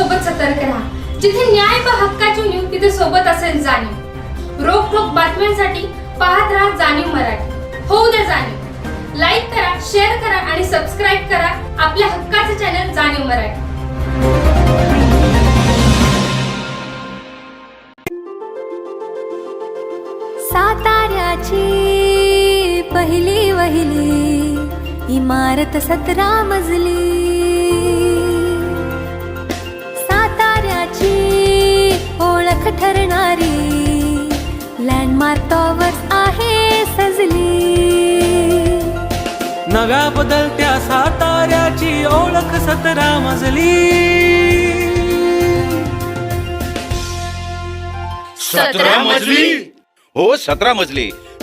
सोबत सतर्क राहा. जिथे न्याय व हक्काची न्यूज तिथे सोबत असेल जाणीव. रोख ठोक बातम्यांसाठी पाहत राहा जाणीव मराठी. होऊ द्या जाणीव. लाईक करा शेअर करा आणि सबस्क्राईब करा आपल्या हक्काचे चॅनल जाणीव मराठी. साताऱ्याची पहिली वहिली इमारत सतरा मजली. नव्या बदलत्या साताऱ्याची ओळख सतरा मजली. सतरा मजली? हो सतरा मजली.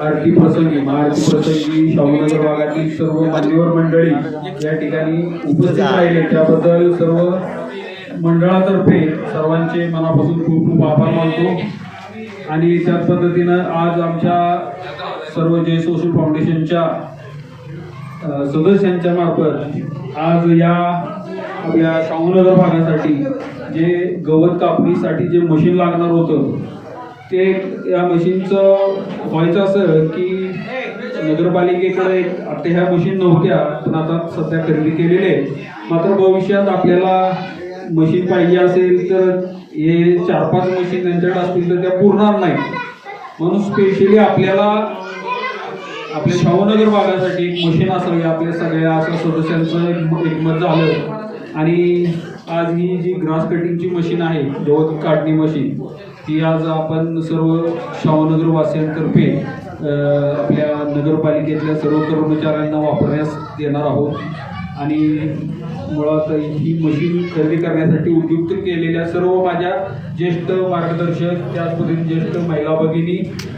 आरती प्रसंगी महाआरती प्रसंगी शाहूनगर भागातील सर्व मान्यवर मंडळी या ठिकाणी उपस्थित राहिले. त्याबद्दल सर्व मंडळातर्फे सर्वांचे मनापासून खूप खूप आभार मानतो. आणि त्याच पद्धतीनं आज आमच्या सर्व जय सोशल फाउंडेशनच्या सदस्यांच्या मार्फत आज या आपल्या शाहूनगर भागासाठी जे गवत कापणीसाठी जे मशीन लागणार होतं ते या मशीनचं व्हायचं असं की नगरपालिकेकडे आता ह्या मशीन नव्हत्या पण आता सध्या खरेदी केलेले मात्र भविष्यात आपल्याला मशीन पाहिजे असेल तर हे चार पाच मशीन त्यांच्याकडे असतील तर त्या पुरणार नाही म्हणून स्पेशली आपल्याला आपल्या शाहूनगर भागासाठी एक मशीन असावी आपल्या सगळ्या अशा सदस्यांचं एक एकमत झालं. आणि आज ही जी ग्रास कटिंगची मशीन आहे गवत काढणी मशीन ती आज आपण सर्व शाहूनगरवासियांतर्फे आपल्या नगरपालिकेतल्या सर्व कर्मचाऱ्यांना वापरण्यास देणार आहोत. आणि मुळात ही मशीन खरेदी करण्यासाठी उद्युक्त केलेल्या सर्व माझ्या ज्येष्ठ मार्गदर्शक त्याच पद्धतीने ज्येष्ठ महिला भगिनी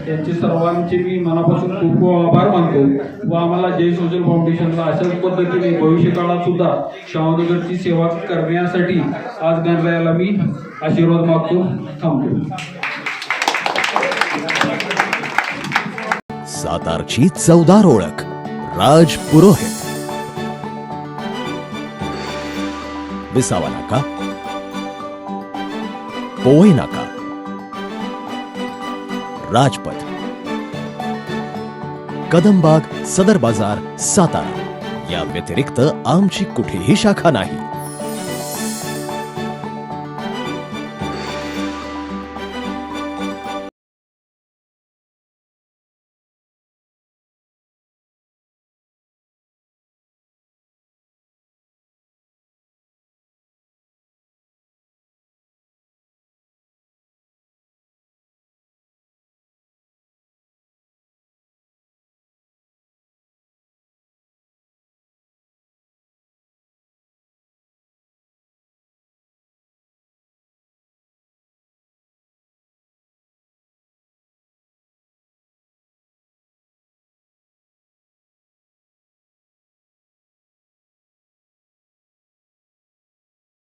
यांचे सर्वांचे मी मनापासून खूप खूप आभार मानतो व आम्हाला जय सोशल फाउंडेशनला अशाच पद्धतीने भविष्यकाळात सुद्धा शाहूनगरची सेवा करण्यासाठी आज गणरायाला मी आशीर्वाद मागतो. थांबतो. सातारची चौदार ओळख राज पुरोहित. विसावा नाका पोवई नाका राजपथ कदमबाग सदर बाजार सातारा या व्यतिरिक्त आमची कुठेही शाखा नाही